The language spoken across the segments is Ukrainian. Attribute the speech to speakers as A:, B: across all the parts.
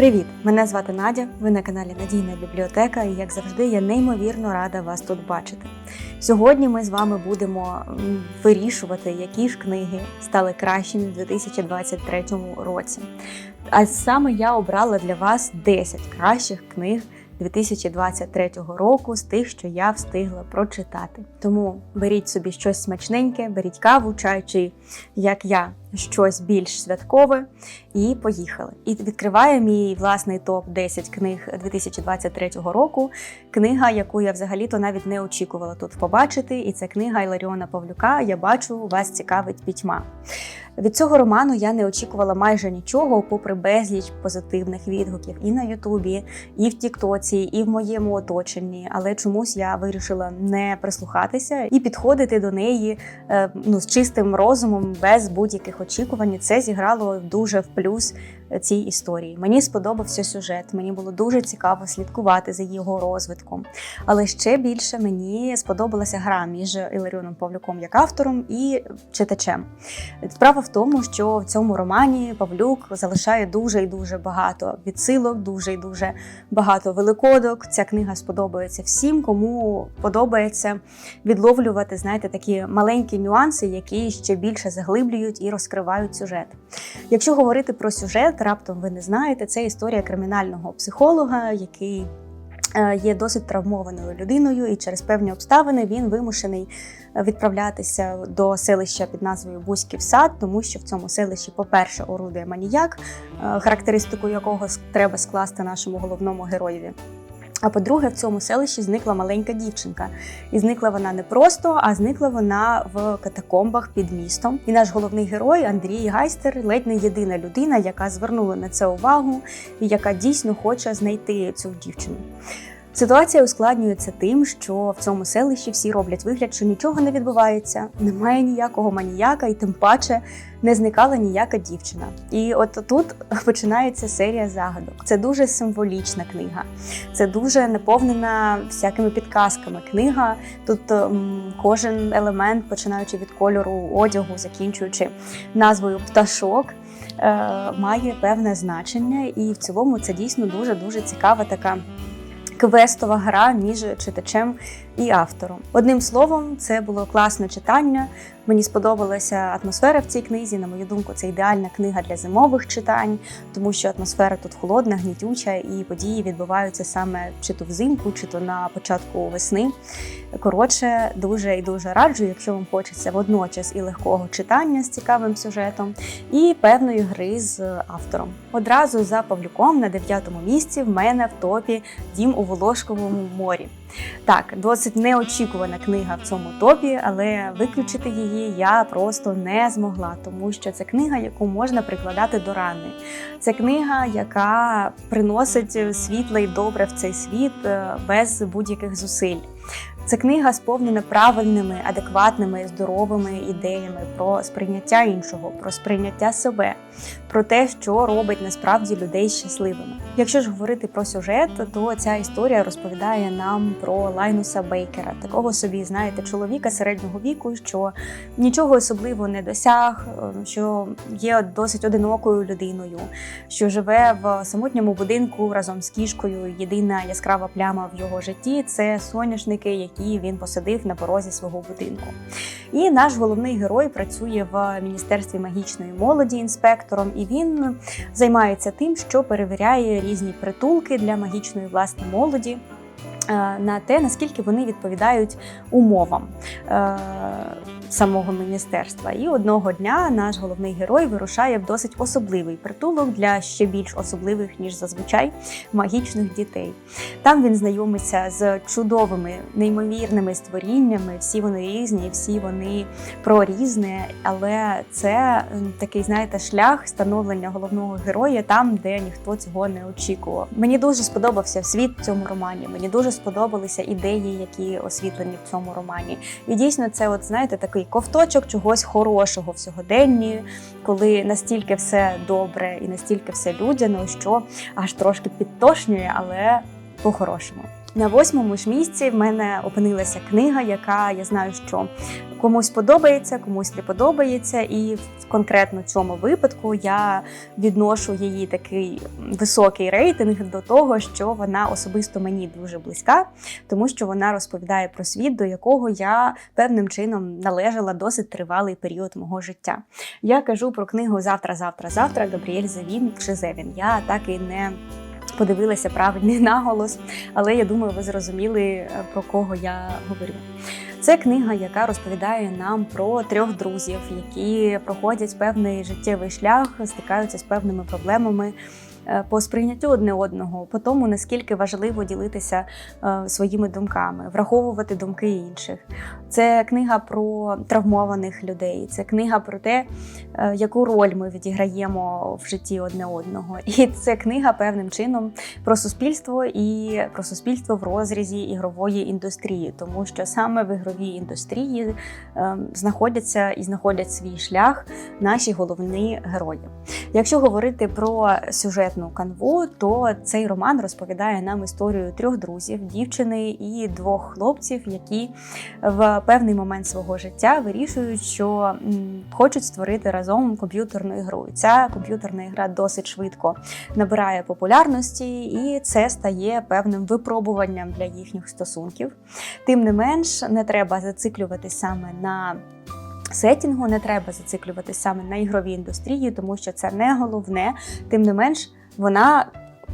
A: Привіт! Мене звати Надя. Ви на каналі Надійна бібліотека, і як завжди, я неймовірно рада вас тут бачити. Сьогодні ми з вами будемо вирішувати, які ж книги стали кращими в 2023 році. А саме я обрала для вас 10 кращих книг 2023 року з тих, що я встигла прочитати. Тому беріть собі щось смачненьке, беріть каву, чай чи як я щось більш святкове, і поїхали. І відкриває мій власний топ 10 книг 2023 року. Книга, яку я взагалі-то навіть не очікувала тут побачити, і це книга Іларіона Павлюка. Я бачу, вас цікавить пітьма. Від цього роману я не очікувала майже нічого, попри безліч позитивних відгуків і на Ютубі, і в Тіктоці, і в моєму оточенні. Але чомусь я вирішила не прислухатися і підходити до неї е, ну, з чистим розумом, без будь-яких очікувань. Це зіграло дуже в плюс цій історії. Мені сподобався сюжет, мені було дуже цікаво слідкувати за його розвитком. Але ще більше мені сподобалася гра між Іларіоном Павлюком як автором і читачем. Справа в тому, що в цьому романі Павлюк залишає дуже і дуже багато відсилок, дуже і дуже багато великодок. Ця книга сподобається всім, кому подобається відловлювати, знаєте, такі маленькі нюанси, які ще більше заглиблюють і розкривають сюжет. Якщо говорити про сюжет, раптом ви не знаєте, це історія кримінального психолога, який е, є досить травмованою людиною, і через певні обставини він вимушений відправлятися до селища під назвою Бузьків сад, тому що в цьому селищі, по-перше, орудує маніяк, е, характеристику якого треба скласти нашому головному героєві. А по-друге, в цьому селищі зникла маленька дівчинка. І зникла вона не просто, а зникла вона в катакомбах під містом. І наш головний герой Андрій Гайстер ледь не єдина людина, яка звернула на це увагу і яка дійсно хоче знайти цю дівчину. Ситуація ускладнюється тим, що в цьому селищі всі роблять вигляд, що нічого не відбувається, немає ніякого маніяка, і тим паче не зникала ніяка дівчина. І от тут починається серія загадок. Це дуже символічна книга, це дуже наповнена всякими підказками. Книга тут м, кожен елемент, починаючи від кольору одягу, закінчуючи назвою пташок. е, Має певне значення, і в цілому це дійсно дуже дуже цікава така квестова гра між читачем і автором. Одним словом, це було класне читання. Мені сподобалася атмосфера в цій книзі. На мою думку, це ідеальна книга для зимових читань, тому що атмосфера тут холодна, гнітюча, і події відбуваються саме чи то взимку, чи то на початку весни. Коротше, дуже і дуже раджу, якщо вам хочеться водночас і легкого читання з цікавим сюжетом, і певної гри з автором. Одразу за Павлюком на дев'ятому місці в мене в топі Дім у Волошковому морі. Так, досить неочікувана книга в цьому топі, але виключити її я просто не змогла, тому що це книга, яку можна прикладати до рани. Це книга, яка приносить світле і добре в цей світ е, без будь-яких зусиль. Це книга сповнена правильними, адекватними, здоровими ідеями про сприйняття іншого, про сприйняття себе, про те, що робить насправді людей щасливими. Якщо ж говорити про сюжет, то ця історія розповідає нам про Лайнуса Бейкера, такого собі, знаєте, чоловіка середнього віку, що нічого особливо не досяг, е, що є досить одинокою людиною, що живе в самотньому будинку разом з кішкою. Єдина яскрава пляма в його житті це соняшники, які він посадив на порозі свого будинку. І наш головний герой працює в міністерстві магічної молоді інспектором, і він займається тим, що перевіряє різні притулки для магічної власне молоді. е, На те, наскільки вони відповідають умовам е, самого міністерства. І одного дня наш головний герой вирушає в досить особливий притулок для ще більш особливих, ніж зазвичай, магічних дітей. Там він знайомиться з чудовими, неймовірними створіннями. Всі вони різні, всі вони про різне, але це такий, знаєте, шлях становлення головного героя там, де ніхто цього не очікував. Мені дуже сподобався світ в цьому романі. Мені дуже сподобалися ідеї, які освітлені в цьому романі. І дійсно, це, от знаєте, такий ковточок чогось хорошого в сьогоденні, коли настільки все добре і настільки все людяно, що аж трошки підтошнює, але по-хорошому. На восьмому ж місці в мене опинилася книга, яка я знаю, що комусь подобається, комусь не подобається, і в конкретно цьому випадку я відношу її такий високий рейтинг до того, що вона особисто мені дуже близька, тому що вона розповідає про світ, до якого я певним чином належала досить тривалий період мого життя. Я кажу про книгу Завтра, завтра, завтра Габріель Завін чи Я так і не подивилася правильний наголос, але я думаю, ви зрозуміли, е, про кого я говорю. Це книга, яка розповідає нам про трьох друзів, які проходять певний життєвий шлях, стикаються з певними проблемами. Е, По сприйняттю одне одного, по тому наскільки важливо ділитися е, своїми думками, враховувати думки інших. Це книга про травмованих людей, це книга про те, е, яку роль ми відіграємо в житті одне одного. І це книга певним чином про суспільство і про суспільство в розрізі ігрової індустрії, тому що саме в ігровій індустрії знаходяться і знаходять свій шлях наші головні герої. Якщо говорити про сюжетну канву, то цей роман розповідає нам історію трьох друзів, дівчини і двох хлопців, які в певний момент свого життя вирішують, що хочуть створити разом комп'ютерну ігру. І Ця комп'ютерна ігра досить швидко набирає популярності, і це стає певним випробуванням для їхніх стосунків. Тим не менш, не треба зациклюватись саме на сетінгу, не треба зациклюватись саме на ігровій індустрії, тому що це не головне. Тим не менш, вона.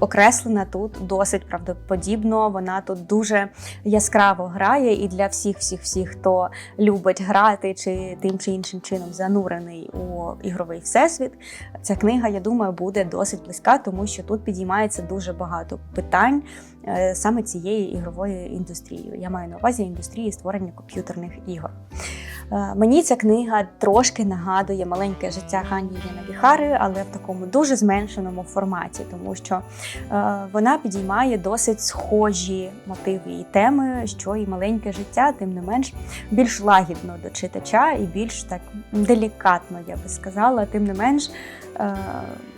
A: Окреслена тут досить правдоподібно. Вона тут дуже яскраво грає, і для всіх, всіх, всіх, хто любить грати чи тим чи іншим чином занурений у ігровий всесвіт. Ця книга, я думаю, буде досить близька, тому що тут підіймається дуже багато питань е, саме цієї ігрової індустрії. Я маю на увазі індустрії створення комп'ютерних ігор. Е, Мені ця книга трошки нагадує маленьке життя Гані Янабіхари, але в такому дуже зменшеному форматі, тому що вона підіймає досить схожі мотиви і теми, що і маленьке життя, тим не менш більш лагідно до читача і більш так делікатно, я би сказала. Тим не менш, е,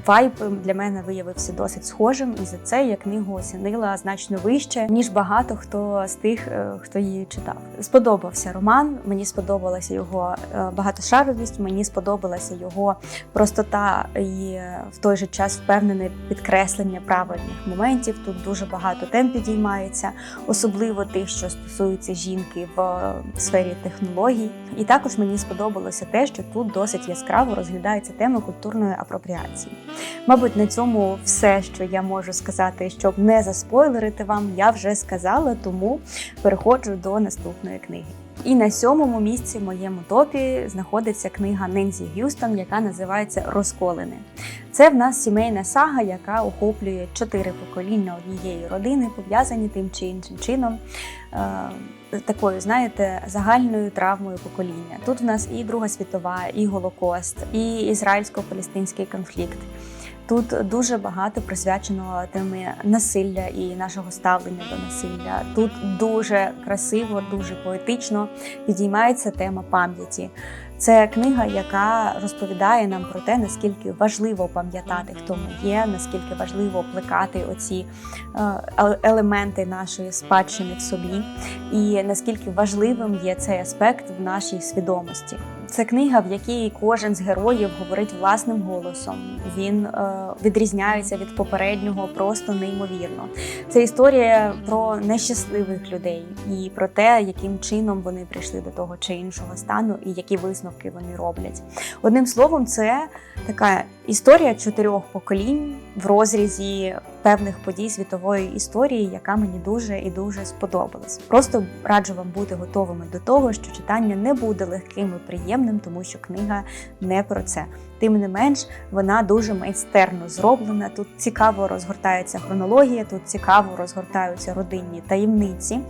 A: вайб для мене виявився досить схожим, і за це я книгу оцінила значно вище, ніж багато хто з тих, е, хто її читав. Сподобався роман, мені сподобалася його е, багатошаровість, мені сподобалася його простота і е, в той же час впевнене підкреслення правильних моментів. Тут дуже багато тем підіймається, особливо тих, що стосуються жінки в е, сфері технологій. І також мені сподобалося те, що тут досить яскраво розглядається тема культурної апропріації. Мабуть, на цьому все, що я можу сказати, щоб не заспойлерити вам, я вже сказала, тому переходжу до наступної книги. І на сьомому місці в моєму топі знаходиться книга Ненсі Г'юстон, яка називається Розколене. Це в нас сімейна сага, яка охоплює чотири покоління однієї родини, пов'язані тим чи іншим чином. Такою, знаєте, загальною травмою покоління. Тут в нас і Друга світова, і Голокост, і ізраїльсько-палестинський конфлікт. Тут дуже багато присвячено темі насилля і нашого ставлення до насилля. Тут дуже красиво, дуже поетично підіймається тема пам'яті. Це книга, яка розповідає нам про те, наскільки важливо пам'ятати, хто ми є, наскільки важливо плекати оці е, елементи нашої спадщини в собі, і наскільки важливим є цей аспект в нашій свідомості. Це книга, в якій кожен з героїв говорить власним голосом. Він е, відрізняється від попереднього просто неймовірно. Це історія про нещасливих людей і про те, яким чином вони прийшли до того чи іншого стану, і які висновки вони роблять. Одним словом, це така історія чотирьох поколінь в розрізі певних подій світової історії, яка мені дуже і дуже сподобалась. Просто раджу вам бути готовими до того, що читання не буде легким і приємним, тому що книга не про це. Тим не менш, вона дуже майстерно зроблена. Тут цікаво розгортається хронологія, тут цікаво розгортаються родинні таємниці,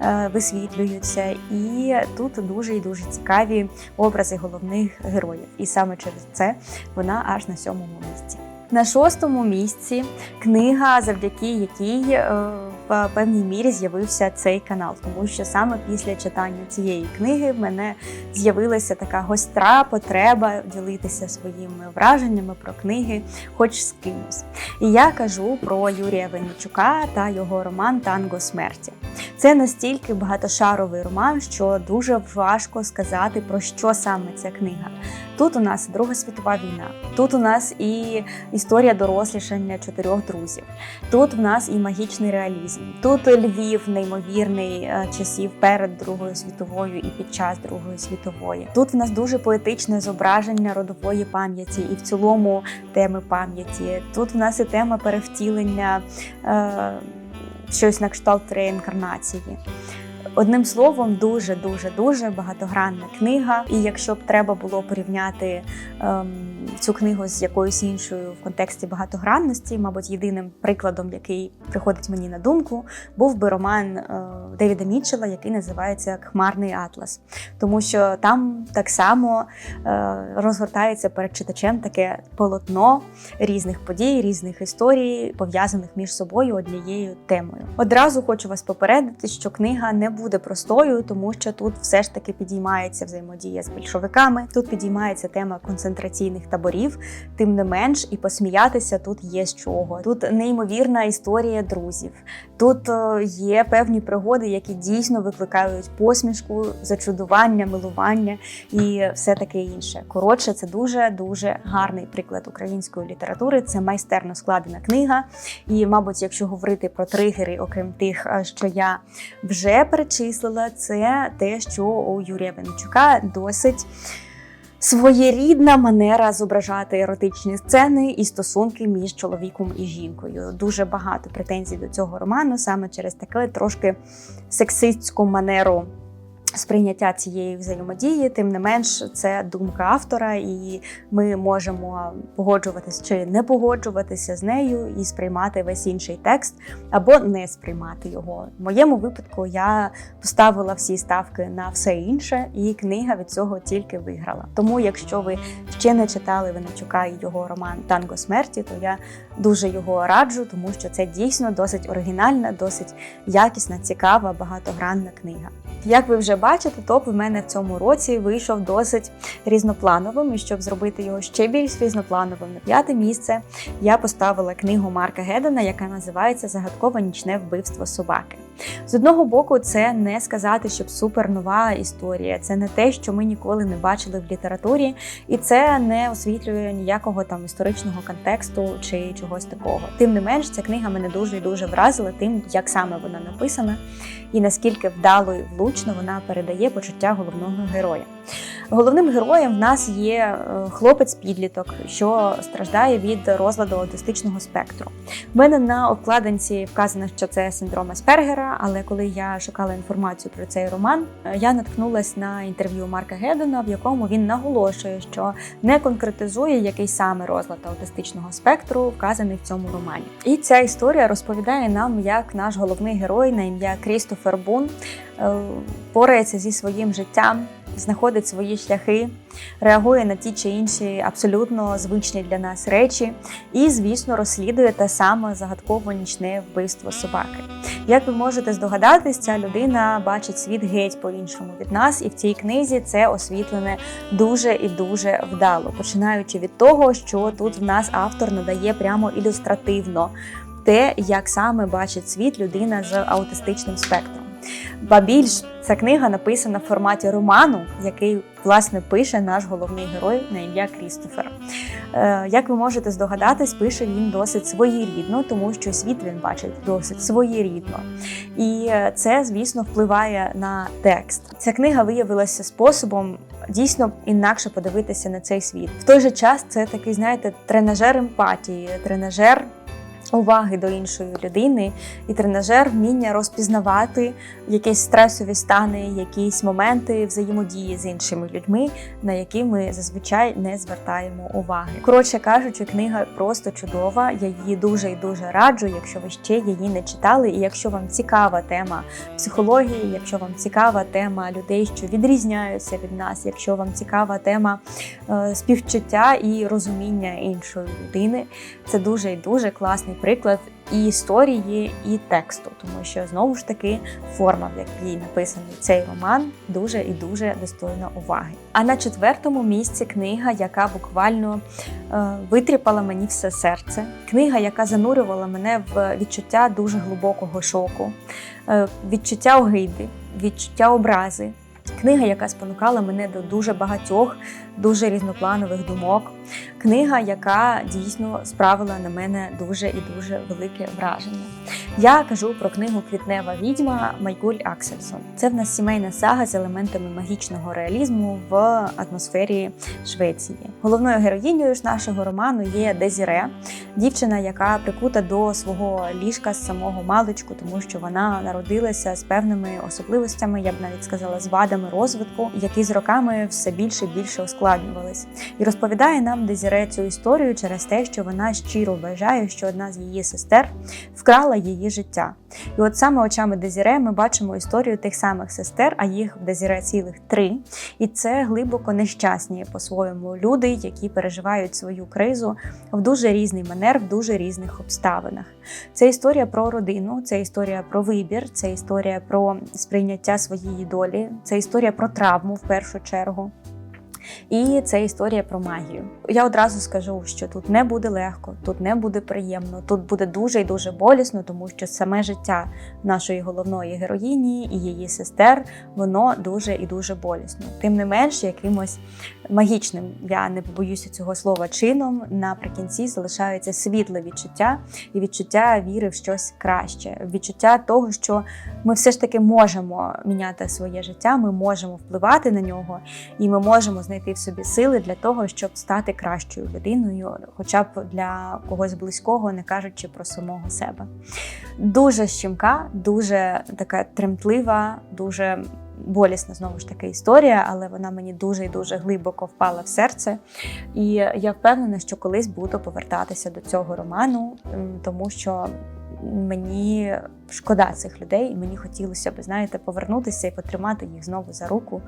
A: е, висвітлюються, і тут дуже і дуже цікаві образи головних героїв. І саме через це вона аж на сьомому місці. На шостому місці книга, завдяки якій е, в певній мірі з'явився цей канал, тому що саме після читання цієї книги в мене з'явилася така гостра потреба ділитися своїми враженнями про книги, хоч з кимось. І я кажу про Юрія Винничука та його роман Танго смерті. Це настільки багатошаровий роман, що дуже важко сказати про що саме ця книга. Тут у нас Друга світова війна, тут у нас і історія дорослішання чотирьох друзів. Тут в нас і магічний реалізм. Тут Львів, неймовірний е, часів перед Другою світовою і під час Другої світової. Тут в нас дуже поетичне зображення родової пам'яті і в цілому теми пам'яті. Тут в нас і тема перевтілення. Е, Щось на кшталт реінкарнації. Одним словом, дуже дуже дуже багатогранна книга. І якщо б треба було порівняти ем, цю книгу з якоюсь іншою в контексті багатогранності, мабуть, єдиним прикладом, який приходить мені на думку, був би роман е, Девіда Мітчелла, який називається Хмарний Атлас, тому що там так само е, розгортається перед читачем таке полотно різних подій, різних історій, пов'язаних між собою однією темою. Одразу хочу вас попередити, що книга не буде простою, тому що тут все ж таки підіймається взаємодія з більшовиками. Тут підіймається тема концентраційних таборів, тим не менш, і посміятися тут є з чого. Тут неймовірна історія друзів. Тут е, є певні пригоди, які дійсно викликають посмішку, зачудування, милування і все таке інше. Коротше, це дуже дуже гарний приклад української літератури. Це майстерно складена книга. І, мабуть, якщо говорити про тригери, окрім тих, е, що я вже перечислила, це те, що у Юрія Венчука досить. Своєрідна манера зображати еротичні сцени і стосунки між чоловіком і жінкою. Дуже багато претензій до цього роману саме через таке трошки сексистську манеру сприйняття цієї взаємодії, тим не менш, це думка автора, і ми можемо погоджуватися чи не погоджуватися з нею і сприймати весь інший текст або не сприймати його. В моєму випадку я поставила всі ставки на все інше, і книга від цього тільки виграла. Тому, якщо ви ще не читали Винничука і його роман Танго смерті, то я дуже його раджу, тому що це дійсно досить оригінальна, досить якісна, цікава, багатогранна книга. Як ви вже бачите, топ в мене в цьому році вийшов досить різноплановим. І щоб зробити його ще більш різноплановим на п'яте місце, я поставила книгу Марка Гедена, яка називається Загадкове нічне вбивство собаки. З одного боку, це не сказати, щоб супернова історія, це не те, що ми ніколи не бачили в літературі, і це не освітлює ніякого там історичного контексту чи чогось такого. Тим не менш, ця книга мене дуже і дуже вразила тим, як саме вона написана, і наскільки вдало і влучно вона передає почуття головного героя. Головним героєм в нас є е, хлопець-підліток, що страждає від розладу аутистичного спектру. У мене на обкладинці вказано, що це синдром Аспергера, але коли я шукала інформацію про цей роман, е, я наткнулася на інтерв'ю Марка Гедена, в якому він наголошує, що не конкретизує який саме розлад аутистичного спектру, вказаний в цьому романі. І ця історія розповідає нам, як наш головний герой на ім'я Крістофер Бун порається зі своїм життям знаходить свої шляхи, реагує на ті чи інші абсолютно звичні для нас речі, і, звісно, розслідує те саме загадкове нічне вбивство собаки. Як ви можете здогадатись, ця людина бачить світ геть по-іншому від нас, і в цій книзі це освітлене дуже і дуже вдало, починаючи від того, що тут в нас автор надає прямо ілюстративно те, як саме бачить світ людина з аутистичним спектром. Ба більш ця книга написана в форматі роману, який власне пише наш головний герой на ім'я Крістофер. Е, як ви можете здогадатись, пише він досить своєрідно, тому що світ він бачить досить своєрідно. І це, звісно, впливає на текст. Ця книга виявилася способом дійсно інакше подивитися на цей світ. В той же час це такий, знаєте, тренажер емпатії, тренажер уваги до іншої людини, і тренажер вміння розпізнавати якісь стресові стани, якісь моменти взаємодії з іншими людьми, на які ми зазвичай не звертаємо уваги. Коротше кажучи, книга просто чудова. Я її дуже і дуже раджу, якщо ви ще її не читали, і якщо вам цікава тема психології, якщо вам цікава тема людей, що відрізняються від нас, якщо вам цікава тема е, співчуття і розуміння іншої людини, це дуже і дуже класний приклад і історії, і тексту, тому що знову ж таки форма, в якій написаний цей роман, дуже і дуже достойна уваги. А на четвертому місці книга, яка буквально е, витріпала мені все серце. Книга, яка занурювала мене в відчуття дуже глибокого шоку, е, відчуття огиди, відчуття образи. Книга, яка спонукала мене до дуже багатьох, дуже різнопланових думок. Книга, яка дійсно справила на мене дуже і дуже велике враження. Я кажу про книгу Квітнева відьма Майгуль Аксельсон. Це в нас сімейна сага з елементами магічного реалізму в атмосфері Швеції. Головною героїнею ж нашого роману є Дезіре, дівчина, яка прикута до свого ліжка з самого маличку, тому що вона народилася з певними особливостями, я б навіть сказала, з вадами розвитку, які з роками все більше і більше ускладнювались. І розповідає нам Дезіре цю історію через те, що вона щиро вважає, що одна з її сестер вкрала її життя. І от саме очами Дезіре ми бачимо історію тих самих сестер, а їх в Дезіре цілих три. І це глибоко нещасні по-своєму люди, які переживають свою кризу в дуже різний манер, в дуже різних обставинах. Це історія про родину, це історія про вибір, це історія про сприйняття своєї долі, це історія про травму в першу чергу. І це історія про магію. Я одразу скажу, що тут не буде легко, тут не буде приємно, тут буде дуже і дуже болісно, тому що саме життя нашої головної героїні і її сестер воно дуже і дуже болісно. Тим не менш, якимось магічним, я не боюся цього слова чином. Наприкінці залишається світле відчуття і відчуття віри в щось краще, відчуття того, що ми все ж таки можемо міняти своє життя, ми можемо впливати на нього, і ми можемо знайти в собі сили для того, щоб стати кращою людиною, хоча б для когось близького, не кажучи про самого себе. Дуже щемка, дуже така тремтлива, дуже болісна знову ж таки історія, але вона мені дуже і дуже глибоко впала в серце. І я впевнена, що колись буду повертатися до цього роману, тому що мені шкода цих людей, і мені хотілося б, знаєте, повернутися і потримати їх знову за руку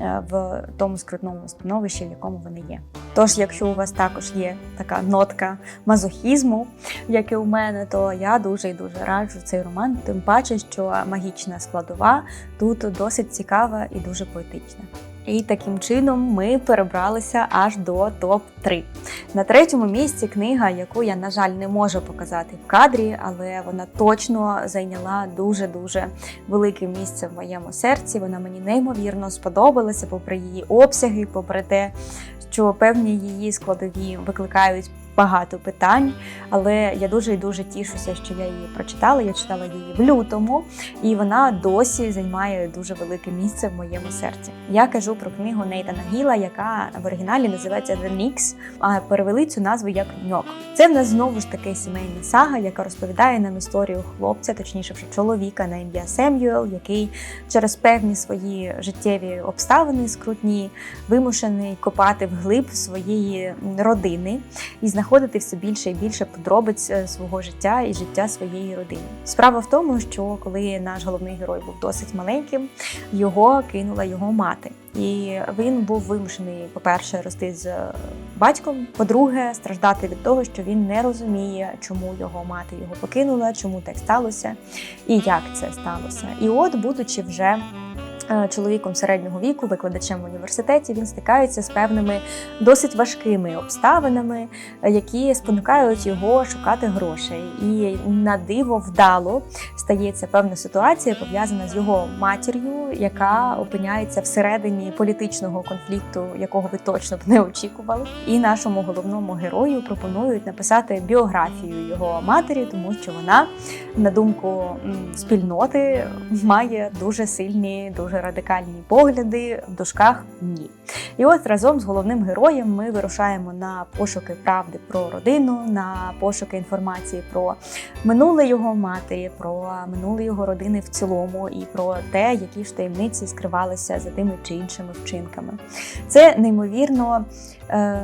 A: е, в тому скрутному становищі, в якому вони є. Тож, якщо у вас також є така нотка мазохізму, як і у мене, то я дуже і дуже раджу цей роман, тим паче, що магічна складова тут досить цікава і дуже поетична. І таким чином ми перебралися аж до топ-3. На третьому місці книга, яку я, на жаль, не можу показати в кадрі, але вона точно зайняла дуже-дуже велике місце в моєму серці. Вона мені неймовірно сподобалася, попри її обсяги, попри те, що певні її складові викликають багато питань, але я дуже і дуже тішуся, що я її прочитала. Я читала її в лютому, і вона досі займає дуже велике місце в моєму серці. Я кажу про книгу Нейтана Гіла, яка в оригіналі називається The Nix, а перевели цю назву як ньок. Це в нас знову ж таки сімейна сага, яка розповідає нам історію хлопця, точніше чоловіка на ім'я Сем'юел, який через певні свої життєві обставини скрутні вимушений копати вглиб своєї родини і знаходити знаходити все більше і більше подробиць е, свого життя і життя своєї родини. Справа в тому, що коли наш головний герой був досить маленьким, його кинула його мати. І він був вимушений, по-перше, рости з е, батьком. По-друге, страждати від того, що він не розуміє, чому його мати його покинула, чому так сталося і як це сталося. І от, будучи вже чоловіком середнього віку, викладачем в університеті, він стикається з певними досить важкими обставинами, е, які спонукають його шукати грошей. І на диво вдало стається певна ситуація, пов'язана з його матір'ю, яка опиняється всередині політичного конфлікту, якого ви точно б не очікували. І нашому головному герою пропонують написати біографію його матері, тому що вона, на думку спільноти, має дуже сильні, дуже дуже радикальні погляди, в дужках ні. І от разом з головним героєм ми вирушаємо на пошуки правди про родину, на пошуки інформації про минуле його матері, про минуле його родини в цілому, і про те, які ж таємниці скривалися за тими чи іншими вчинками. Це неймовірно е,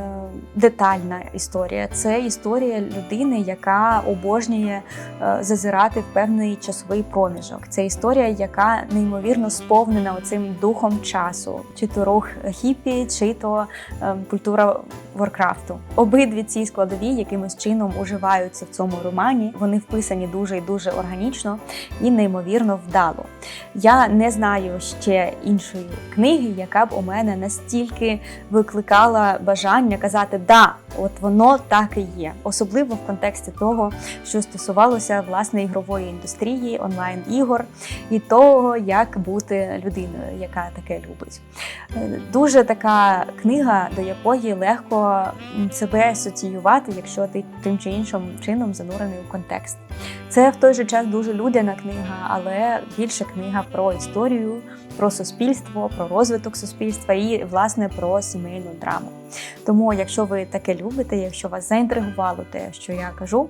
A: детальна історія. Це історія людини, яка обожнює е, зазирати в певний часовий проміжок. Це історія, яка неймовірно сповнена оцим духом часу, чи то рух хіпі, чи то е, культура Воркрафту. Обидві ці складові якимось чином уживаються в цьому романі. Вони вписані дуже і дуже органічно і неймовірно вдало. Я не знаю ще іншої книги, яка б у мене настільки викликала бажання казати Да, от воно так і є, особливо в контексті того, що стосувалося власне ігрової індустрії, онлайн-ігор і того, як бути людиною, яка таке любить. Е, Дуже така книга, до якої легко себе асоціювати, якщо ти тим чи іншим чином занурений у контекст. Це в той же час дуже людяна книга, але більше книга про історію, про суспільство, про розвиток суспільства і, власне, про сімейну драму. Тому, якщо ви таке любите, якщо вас заінтригувало те, що я кажу,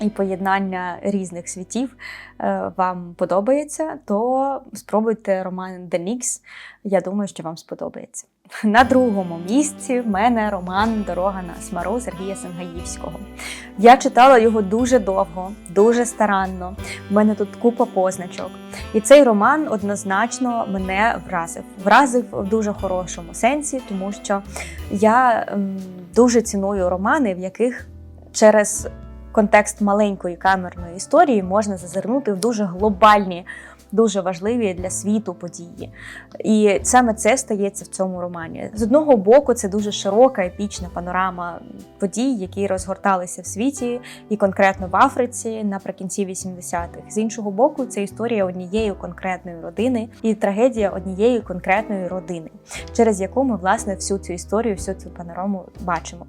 A: і поєднання різних світів е, вам подобається, то спробуйте роман Денікс. Я думаю, що вам сподобається. На другому місці в мене роман Дорога на Смару Сергія Сенгаївського. Я читала його дуже довго, дуже старанно. В мене тут купа позначок. І цей роман однозначно мене вразив. Вразив в дуже хорошому сенсі, тому що я дуже ціную романи, в яких через контекст маленької камерної історії можна зазирнути в дуже глобальні, дуже важливі для світу події. І саме це стається в цьому романі. З одного боку, це дуже широка епічна панорама подій, які розгорталися в світі, і конкретно в Африці наприкінці 80-х. З іншого боку, це історія однієї конкретної родини і трагедія однієї конкретної родини, через яку ми власне всю цю історію, всю цю панораму бачимо.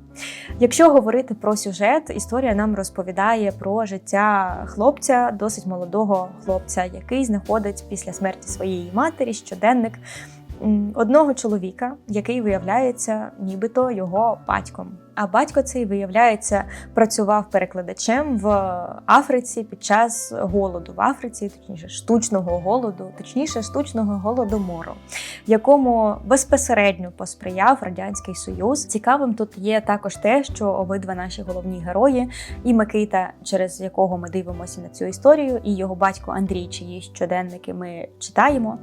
A: Якщо говорити про сюжет, історія нам розповідає про життя хлопця, досить молодого хлопця, який знаходить після смерті своєї матері щоденник одного чоловіка, який виявляється нібито його батьком. А батько цей, виявляється, працював перекладачем в Африці під час голоду в Африці, точніше, штучного голоду, точніше, штучного голодомору, якому безпосередньо посприяв Радянський Союз. Цікавим тут є також те, що обидва наші головні герої, і Микита, через якого ми дивимося на цю історію, і його батько Андрій, чиї щоденники ми читаємо,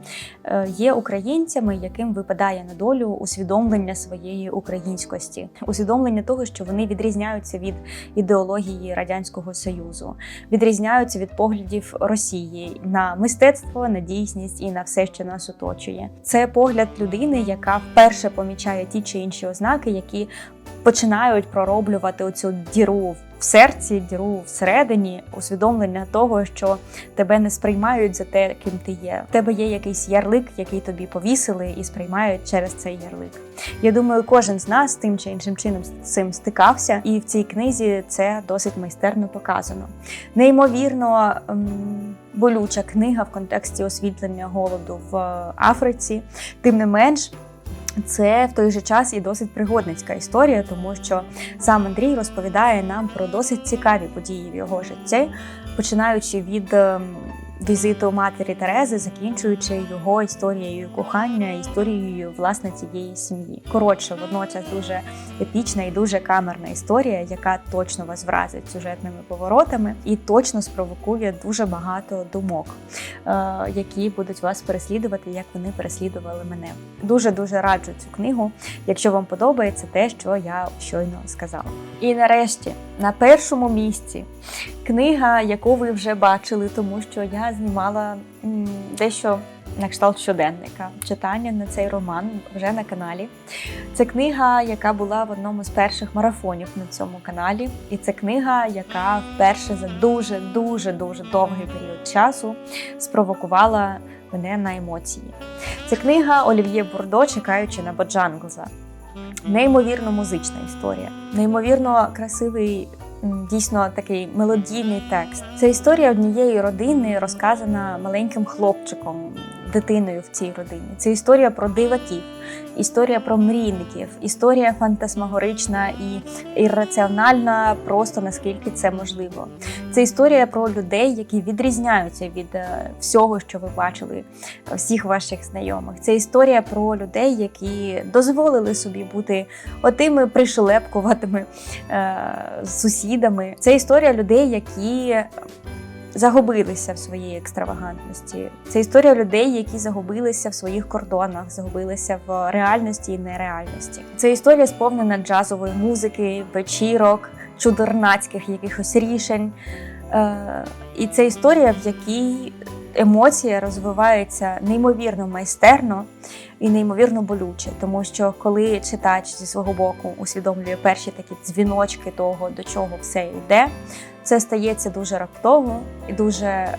A: е, є українцями, яким випадає на долю усвідомлення своєї українськості, усвідомлення того, що вони відрізняються від ідеології Радянського Союзу, відрізняються від поглядів Росії на мистецтво, на дійсність і на все, що нас оточує. Це погляд людини, яка вперше помічає ті чи інші ознаки, які починають пророблювати оцю діру в серці, діру всередині, усвідомлення того, що тебе не сприймають за те, ким ти є. В тебе є якийсь ярлик, який тобі повісили, і сприймають через цей ярлик. Я думаю, кожен з нас тим чи іншим чином з цим стикався, і в цій книзі це досить майстерно показано. Неймовірно. Болюча книга в контексті освітлення голоду в Африці. Тим не менш, це в той же час і досить пригодницька історія, тому що сам Андрій розповідає нам про досить цікаві події в його житті, починаючи від ем, візиту матері Терези, закінчуючи його історією кохання, історією власне цієї сім'ї. Коротше, водночас дуже епічна і дуже камерна історія, яка точно вас вразить сюжетними поворотами і точно спровокує дуже багато думок, е, які будуть вас переслідувати, як вони переслідували мене. Дуже дуже раджу цю книгу, якщо вам подобається те, що я щойно сказала. І нарешті на першому місці книга, яку ви вже бачили, тому що я знімала дещо на кшталт щоденника читання на цей роман вже на каналі. Це книга, яка була в одному з перших марафонів на цьому каналі, і це книга, яка вперше за дуже дуже дуже довгий період часу спровокувала мене на емоції. Це книга Олів'є Бурдо, чекаючи на Боджанглза. Неймовірно музична історія, неймовірно красивий. Дійсно такий мелодійний текст. Це історія однієї родини, розказана маленьким хлопчиком, дитиною в цій родині. Це історія про диваків, історія про мрійників, історія фантасмагорична і ірраціональна, просто наскільки це можливо. Це історія про людей, які відрізняються від е, всього, що ви бачили, всіх ваших знайомих. Це історія про людей, які дозволили собі бути отими пришелепкуватими е, сусідами. Це історія людей, які загубилися в своїй екстравагантності. Це історія людей, які загубилися в своїх кордонах, загубилися в реальності і нереальності. Це історія сповнена джазової музики, вечірок, чудернацьких якихось рішень. Е, І це історія, в якій емоція розвивається неймовірно майстерно і неймовірно болюче, тому що коли читач зі свого боку усвідомлює перші такі дзвіночки того, до чого все йде, це стається дуже раптово і дуже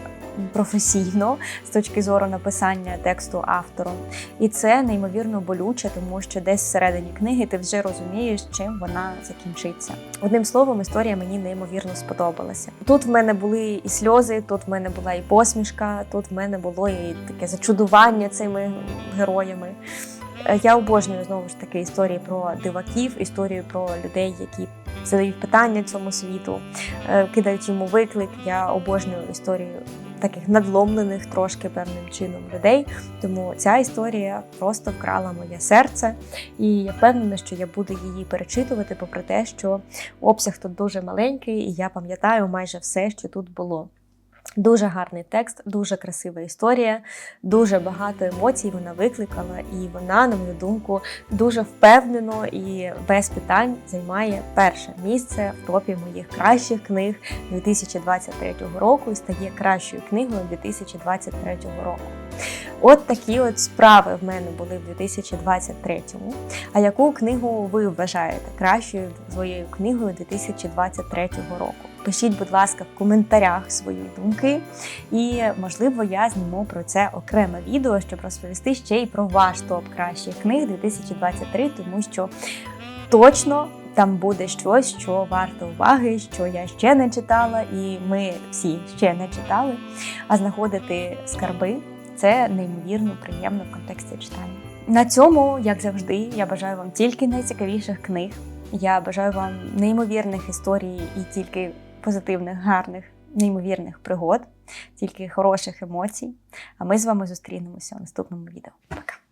A: професійно з точки зору написання тексту автором. І це неймовірно болюче, тому що десь всередині книги ти вже розумієш, чим вона закінчиться. Одним словом, історія мені неймовірно сподобалася. Тут в мене були і сльози, тут в мене була і посмішка, тут в мене було і таке зачудування цими героями. Е, Я обожнюю знову ж таки історії про диваків, історію про людей, які задають питання цьому світу, е, кидають йому виклик. Я обожнюю історію таких надломлених трошки певним чином людей. Тому ця історія просто вкрала моє серце, і я впевнена, що я буду її перечитувати, попри те, що обсяг тут дуже маленький, і я пам'ятаю майже все, що тут було. Дуже гарний текст, дуже красива історія, дуже багато емоцій вона викликала, і вона, на мою думку, дуже впевнено і без питань займає перше місце в топі моїх кращих книг 2023 року і стає кращою книгою 2023 року. От такі от справи в мене були в 2023-му. А яку книгу ви вважаєте кращою своєю книгою 2023 року? Пишіть, будь ласка, в коментарях свої думки, і можливо я зніму про це окреме відео, щоб розповісти ще й про ваш топ кращих книг 2023, тому що точно там буде щось, що варто уваги, що я ще не читала, і ми всі ще не читали. А знаходити скарби це неймовірно приємно в контексті читання. На цьому, як завжди, я бажаю вам тільки найцікавіших книг. Я бажаю вам неймовірних історій і тільки позитивних, гарних, неймовірних пригод, тільки хороших емоцій. А ми з вами зустрінемося у наступному відео. Пока!